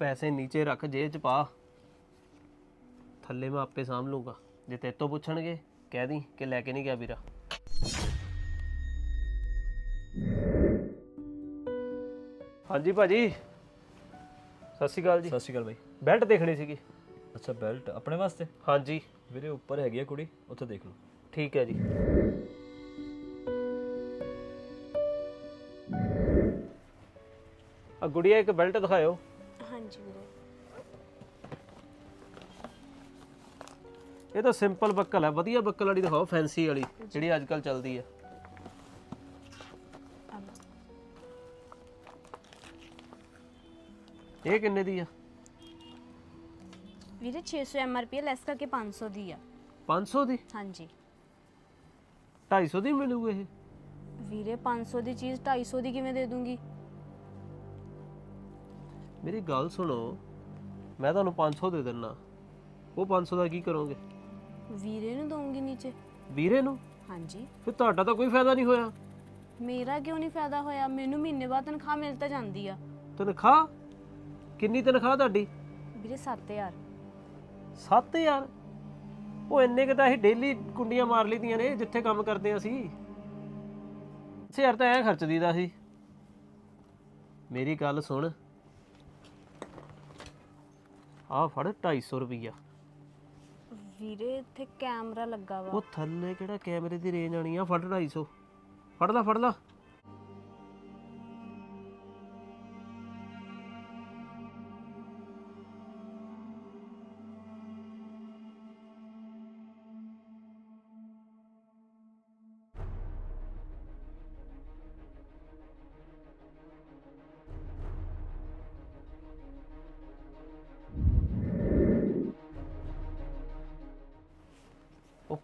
ਪੈਸੇ ਨੀਚੇ ਰੱਖ ਜੇਬ 'ਚ ਪਾ। ਥੱਲੇ ਮੈਂ ਆਪੇ ਸਾਂਭ ਲੂੰਗਾ। ਜੇ ਤੇਰੇ ਤੋਂ ਪੁੱਛਣਗੇ ਕਹਿ ਦੀ ਕਿ ਲੈ ਕੇ ਨਹੀਂ ਗਿਆ ਵੀਰਾ। ਹਾਂਜੀ ਭਾਜੀ। ਸਤਿ ਸ਼੍ਰੀ ਅਕਾਲ ਜੀ। ਸਤਿ ਸ਼੍ਰੀ ਅਕਾਲ ਬਾਈ। ਬੈਲਟ ਦੇਖਣੀ ਸੀਗੀ। ਅੱਛਾ ਬੈਲਟ ਆਪਣੇ ਵਾਸਤੇ? ਹਾਂਜੀ। ਵੀਰੇ ਉੱਪਰ ਹੈਗੀ ਆ ਕੁੜੀ ਉੱਥੇ ਦੇਖ ਲਓ। ਠੀਕ ਹੈ ਜੀ। ਆ ਗੁੜੀਆ ਇੱਕ ਬੈਲਟ ਦਿਖਾਇਓ। ਹਾਂਜੀ ਵੀਰੇ ਇਹ ਤਾਂ ਸਿੰਪਲ ਬੱਕਲ ਹੈ ਵਧੀਆ ਬੱਕਲ ਵਾਲੀ ਦਿਖਾਓ ਫੈਂਸੀ ਵਾਲੀ ਜਿਹੜੀ ਅੱਜ ਕੱਲ ਚੱਲਦੀ ਹੈ। ਇਹ ਕਿੰਨੇ ਦੀ ਆ? ਵੀਰੇ 600 ਐਮਆਰਪੀ ਲੈਸ ਕਰਕੇ 500 ਦੀ ਆ। 500 ਦੀ? ਹਾਂਜੀ। 250 ਦੀ ਮਿਲੂ ਇਹ? ਵੀਰੇ 500 ਦੀ ਚੀਜ਼ 250 ਦੀ ਕਿਵੇਂ ਦੇ ਦੂੰਗੀ? ਮੇਰੀ ਗੱਲ ਸੁਣੋ। ਮੈਂ ਤੁਹਾਨੂੰ 500 ਦੇ ਦਿੰਨਾ। ਉਹ 500 ਦਾ ਕੀ ਕਰੋਗੇ? ਵੀਰੇ ਨੂੰ ਦਊਂਗੀ ਨੀਚੇ। ਵੀਰੇ ਨੂੰ? ਹਾਂਜੀ। ਫਿਰ ਤੁਹਾਡਾ ਤਾਂ ਕੋਈ ਫਾਇਦਾ ਨਹੀਂ ਹੋਇਆ। ਮੇਰਾ ਕਿਉਂ ਨਹੀਂ ਫਾਇਦਾ ਹੋਇਆ? ਮੈਨੂੰ ਮਹੀਨੇ ਬਾਅਦ ਤਨਖਾਹ ਮਿਲ ਤਾਂ ਜਾਂਦੀ ਆ। ਤਨਖਾਹ? ਕਿੰਨੀ ਤਨਖਾਹ ਤੁਹਾਡੀ? ਵੀਰੇ 7000 7000 ਉਹ ਇੰਨੇ ਕਿ ਤਾਂ ਅਸੀਂ ਡੇਲੀ ਕੁੰਡੀਆਂ ਮਾਰ ਲਈਆਂ ਨੇ ਜਿੱਥੇ ਕੰਮ ਕਰਦੇ ਅਸੀਂ। ਹਜ਼ਾਰ ਤਾਂ ਐ ਖਰਚ ਦੀਦਾ ਸੀ। ਮੇਰੀ ਗੱਲ ਸੁਣ। ਆਹ ਫੜ 250 ਰੁਪਈਆ। ਵੀਰੇ ਇੱਥੇ ਕੈਮਰਾ ਲੱਗਾ ਵਾ। ਉਹ ਥੱਲੇ ਕਿਹੜਾ ਕੈਮਰੇ ਦੀ ਰੇਂਜ ਆਣੀ ਆ? ਫੜ 250 ਫੜ ਲਾ ਫੜ ਲਾ।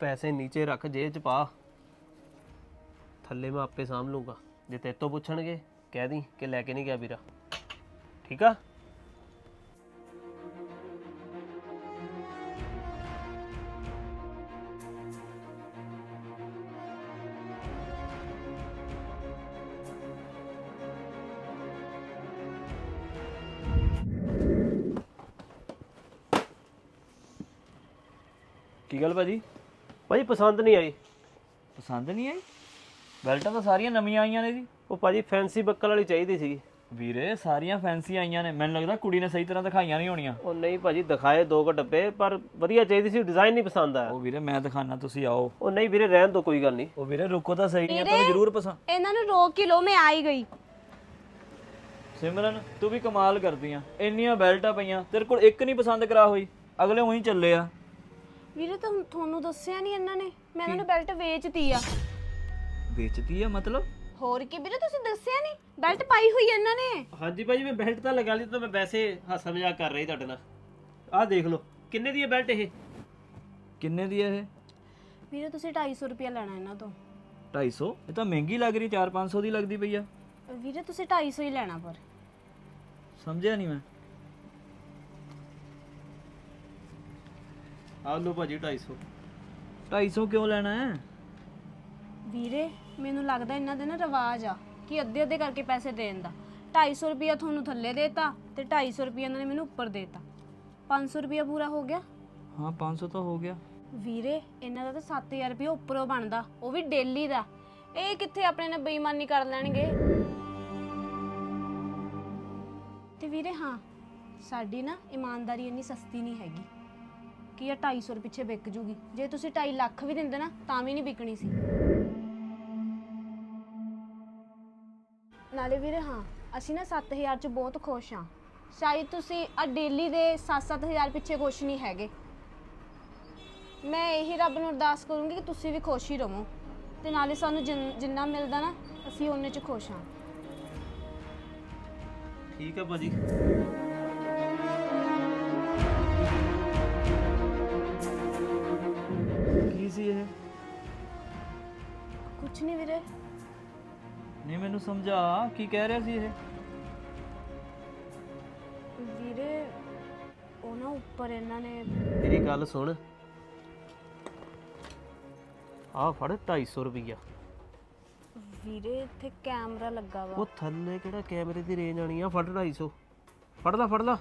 ਪੈਸੇ ਨੀਚੇ ਰੱਖ ਜੇਬ 'ਚ ਪਾ। ਥੱਲੇ ਮੈਂ ਆਪੇ ਸਾਂਭ ਲੂੰਗਾ ਜੇ ਤੇਰੇ ਤੋਂ ਪੁੱਛਣਗੇ, ਕਹਿ ਦੀ ਕਿ ਲੈ ਕੇ ਨਹੀਂ ਗਿਆ ਵੀਰਾ। ਠੀਕ ਆ? ਕੀ ਗੱਲ ਭਾਜੀ? ਭਾਜੀ ਪਸੰਦ ਨਹੀਂ ਆਈ। ਪਸੰਦ ਨਹੀਂ ਆਈ? ਬੈਲਟਾਂ ਤਾਂ ਸਾਰੀਆਂ ਨਵੀਆਂ ਆਈਆਂ ਨੇ ਜੀ। ਉਹ ਭਾਜੀ ਫੈਂਸੀ ਬੱਕਲ ਵਾਲੀ ਚਾਹੀਦੀ ਸੀਗੀ। ਵੀਰੇ ਸਾਰੀਆਂ ਫੈਂਸੀ ਆਈਆਂ ਨੇ। ਮੈਨੂੰ ਲੱਗਦਾ ਕੁੜੀ ਨੇ ਸਹੀ ਤਰ੍ਹਾਂ ਦਿਖਾਈਆਂ ਨਹੀਂ ਹੋਣੀਆਂ। ਉਹ ਨਹੀਂ ਭਾਜੀ ਦਿਖਾਏ ਦੋ ਕੁ ਡੱਬੇ ਪਰ ਵਧੀਆ ਚਾਹੀਦੀ ਸੀ ਡਿਜ਼ਾਈਨ ਨਹੀਂ ਪਸੰਦ ਆਇਆ। ਉਹ ਵੀਰੇ ਮੈਂ ਦਿਖਾਣਾ ਤੁਸੀਂ ਆਓ। ਉਹ ਨਹੀਂ ਵੀਰੇ ਰਹਿਣ ਦੋ ਕੋਈ ਗੱਲ ਨਹੀਂ। ਉਹ ਵੀਰੇ ਰੁਕੋ ਤਾਂ ਸਹੀ ਨਹੀਂ ਤੁਹਾਨੂੰ ਜ਼ਰੂਰ ਪਸੰਦ ਇਹਨਾਂ ਨੂੰ ਰੋਕ ਹੀ ਲੋ ਮੈਂ ਆ ਹੀ ਗਈ। ਸਿਮਰਨ ਤੂੰ ਵੀ ਕਮਾਲ ਕਰਦੀ ਆ। ਇੰਨੀਆਂ ਬੈਲਟਾਂ ਪਈਆਂ ਤੇਰੇ ਕੋਲ ਇੱਕ ਨਹੀਂ ਪਸੰਦ ਕਰਾ ਹੋਈ। ਅਗਲੇ ਉਹੀ ਚੱਲੇ ਆ। ਵੀਰੇ ਤੁਮ ਤੁਹਾਨੂੰ ਦੱਸਿਆ ਨਹੀਂ ਇਹਨਾਂ ਨੇ। ਮੈਂ ਇਹਨਾਂ ਨੂੰ ਬੈਲਟ ਵੇਚਤੀ ਆ। ਵੇਚਦੀ ਆ ਮਤਲਬ? ਹੋਰ ਕੀ ਵੀਰੇ ਤੁਸੀਂ ਦੱਸਿਆ ਨਹੀਂ ਬੈਲਟ ਪਾਈ ਹੋਈ ਇਹਨਾਂ ਨੇ। ਹਾਂਜੀ ਭਾਜੀ ਮੈਂ ਬੈਲਟ ਤਾਂ ਲਗਾ ਲਈ ਤਾਂ ਮੈਂ ਵੈਸੇ ਹਾਸਾ ਮਜ਼ਾਕ ਕਰ ਰਹੀ ਤੁਹਾਡੇ ਨਾਲ। ਆਹ ਦੇਖ ਲਓ ਕਿੰਨੇ ਦੀ ਹੈ ਬੈਲਟ ਇਹ? ਕਿੰਨੇ ਦੀ ਆ ਇਹ? ਵੀਰੇ ਤੁਸੀਂ 250 ਰੁਪਏ ਲੈਣਾ ਇਹਨਾਂ ਤੋਂ। 250 ਇਹ ਤਾਂ ਮਹਿੰਗੀ ਲੱਗ ਰਹੀ 4-500 ਦੀ ਲੱਗਦੀ ਪਈ ਆ। ਵੀਰੇ ਤੁਸੀਂ 250 ਹੀ ਲੈਣਾ ਪਰ। ਸਮਝਿਆ ਨਹੀਂ ਮੈਂ। ਆਹ ਲਓ ਭਾਜੀ 250 250 ਕਿਉਂ ਲੈਣਾ ਹੈ? ਵੀਰੇ ਮੈਨੂੰ ਲੱਗਦਾ ਇਹਨਾਂ ਦੇ ਨਾ ਰਿਵਾਜ ਆ ਕਿ ਅੱਧੇ ਅੱਧੇ ਕਰਕੇ ਪੈਸੇ ਦੇਣ ਦਾ। 250 ਰੁਪਿਆ ਤੁਹਾਨੂੰ ਥੱਲੇ ਦੇਤਾ ਤੇ 250 ਰੁਪਿਆ ਇਹਨਾਂ ਨੇ ਮੈਨੂੰ ਉੱਪਰ ਦੇਤਾ। 500 ਰੁਪਿਆ ਪੂਰਾ ਹੋ ਗਿਆ? ਹਾਂ 500 ਤਾਂ ਹੋ ਗਿਆ। ਵੀਰੇ ਇਹਨਾਂ ਦਾ ਤਾਂ 7000 ਰੁਪਿਆ ਉੱਪਰੋਂ ਬਣਦਾ ਉਹ ਵੀ ਡੇਲੀ ਦਾ। ਇਹ ਕਿੱਥੇ ਆਪਣੇ ਨਾਲ ਬੇਈਮਾਨੀ ਕਰ ਲੈਣਗੇ? ਤੇ ਵੀਰੇ ਹਾਂ ਸਾਡੀ ਨਾ ਇਮਾਨਦਾਰੀ ਇੰਨੀ ਸਸਤੀ ਨਹੀਂ ਹੈਗੀ। ਕਿ ਇਹ 250 ਪਿੱਛੇ ਵਿਕ ਜੂਗੀ। ਜੇ ਤੁਸੀਂ 2.5 ਲੱਖ ਵੀ ਦਿੰਦੇ ਨਾ, ਤਾਂ ਵੀ ਨਹੀਂ ਵਿਕਣੀ ਸੀ। ਨਾਲੇ ਵੀਰੇ ਹਾਂ, ਅਸੀਂ ਨਾ 7000 ਚ ਬਹੁਤ ਖੁਸ਼ ਹਾਂ। ਸ਼ਾਇਦ ਤੁਸੀਂ ਆ ਡੇਲੀ ਦੇ 7-7000 ਪਿੱਛੇ ਖੁਸ਼ ਨਹੀਂ ਹੈਗੇ। ਮੈਂ ਇਹੀ ਰੱਬ ਨੂੰ ਅਰਦਾਸ ਕਰੂੰਗੀ ਕਿ ਤੁਸੀਂ ਵੀ ਖੁਸ਼ ਹੀ ਰਹੋ। ਤੇ ਨਾਲੇ ਸਾਨੂੰ ਜਿੰਨ- ਜਿੰਨਾ ਮਿਲਦਾ ਨਾ, ਅਸੀਂ ਉਹਨੇ ਚ ਖੁਸ਼ ਹਾਂ। ਠੀਕ ਹੈ ਭਾਜੀ। ਸੀ ਇਹ। ਕੁਝ ਨਹੀਂ ਵੀਰੇ। ਨਹੀਂ ਮੈਨੂੰ ਸਮਝਾ। ਕੀ ਕਹਿ ਰਿਹਾ ਸੀ ਇਹ? ਵੀਰੇ ਉਹ ਨਾ ਉੱਪਰ ਇਹਨਾਂ ਨੇ ਮੇਰੀ ਗੱਲ ਸੁਣ। ਆਹ ਫੜ 250 ਰੁਪਈਆ। ਵੀਰੇ ਇੱਥੇ ਕੈਮਰਾ ਲੱਗਾ ਵਾ। ਉਹ ਥੱਲੇ ਕਿਹੜਾ ਕੈਮਰੇ ਦੀ ਰੇਂਜ ਆਣੀ ਆ? ਫੜ 250 ਫੜ ਲਾ ਫੜ ਲਾ।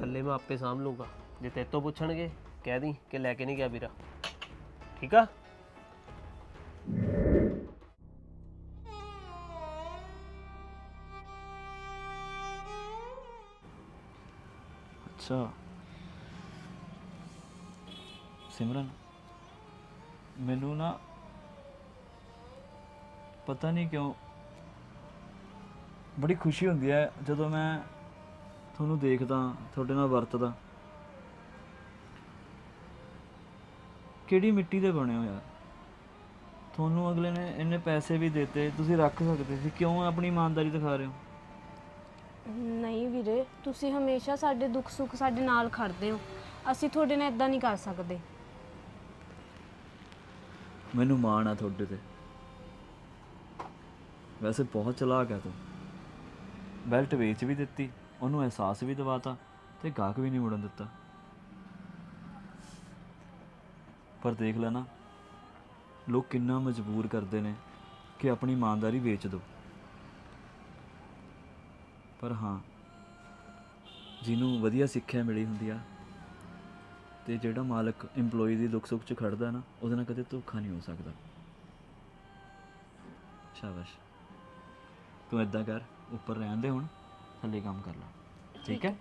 ਥੱਲੇ ਮੈਂ ਆਪੇ ਸਾਂਭ ਲੂੰਗਾ ਜੇ ਤੇਤੋਂ ਪੁੱਛਣਗੇ ਕਹਿ ਦੀ ਕਿ ਲੈ ਕੇ ਨਹੀਂ ਗਿਆ ਵੀਰਾ। ਠੀਕ ਆ? ਅੱਛਾ। ਸਿਮਰਨ, ਮੈਨੂੰ ਨਾ ਪਤਾ ਨਹੀਂ ਕਿਉਂ ਬੜੀ ਖੁਸ਼ੀ ਹੁੰਦੀ ਹੈ ਜਦੋਂ ਮੈਂ ਤੁਹਾਨੂੰ ਦੇਖਦਾ, ਤੁਹਾਡੇ ਨਾਲ ਵਰਤਦਾ। ਕਿਹੜੀ ਮਿੱਟੀ ਦੇ ਬਣੇ ਹੋ ਯਾਰ ਤੁਹਾਨੂੰ ਅਗਲੇ ਨੇ ਇੰਨੇ ਪੈਸੇ ਵੀ ਦਿੱਤੇ ਤੁਸੀਂ ਰੱਖ ਸਕਦੇ ਸੀ ਕਿਉਂ ਆਪਣੀ ਇਮਾਨਦਾਰੀ ਦਿਖਾ ਰਹੇ ਹੋ? ਨਹੀਂ ਵੀਰੇ ਤੁਸੀਂ ਹਮੇਸ਼ਾ ਸਾਡੇ ਦੁੱਖ ਸੁੱਖ ਸਾਡੇ ਨਾਲ ਖੜਦੇ ਹੋ। ਅਸੀਂ ਤੁਹਾਡੇ ਨਾਲ ਇਦਾਂ ਨਹੀਂ ਕਰ ਸਕਦੇ। ਮੈਨੂੰ ਮਾਣ ਆ ਤੁਹਾਡੇ ਤੇ। ਵੈਸੇ ਬਹੁਤ ਚਲਾਕ ਹੈ ਤੂੰ। ਬੈਲਟ ਵੇਚ ਵੀ ਦਿੱਤੀ ਉਹਨੂੰ ਅਹਿਸਾਸ ਵੀ ਦਿਵਾਤਾ ਤੇ ਗਾਹਕ ਵੀ ਨਹੀਂ ਮੁੜਨ ਦਿੱਤਾ। ਪਰ ਦੇਖ ਲੈ ਨਾ, ਲੋਕ ਕਿੰਨਾ ਮਜਬੂਰ ਕਰਦੇ ਨੇ ਕਿ ਆਪਣੀ ਇਮਾਨਦਾਰੀ ਵੇਚ ਦਿਓ ਪਰ ਹਾਂ, ਜਿਹਨੂੰ ਵਧੀਆ ਸਿੱਖਿਆ ਮਿਲੀ ਹੁੰਦੀ ਆ ਤੇ ਜਿਹੜਾ ਮਾਲਕ EMPLOYEE ਦੀ ਦੁੱਖ ਸੁੱਖ 'ਚ ਖੜਦਾ ਨਾ, ਉਹਦੇ ਨਾਲ ਕਦੇ ਧੋਖਾ ਨਹੀਂ ਹੋ ਸਕਦਾ। ਸ਼ਾਬਾਸ਼। ਤੂੰ ਏਦਾਂ ਕਰ, ਉੱਪਰ ਰਹਿਣ ਦੇ ਹੁਣ, ਥੱਲੇ ਕੰਮ ਕਰ ਲੈ। ਠੀਕ ਹੈ?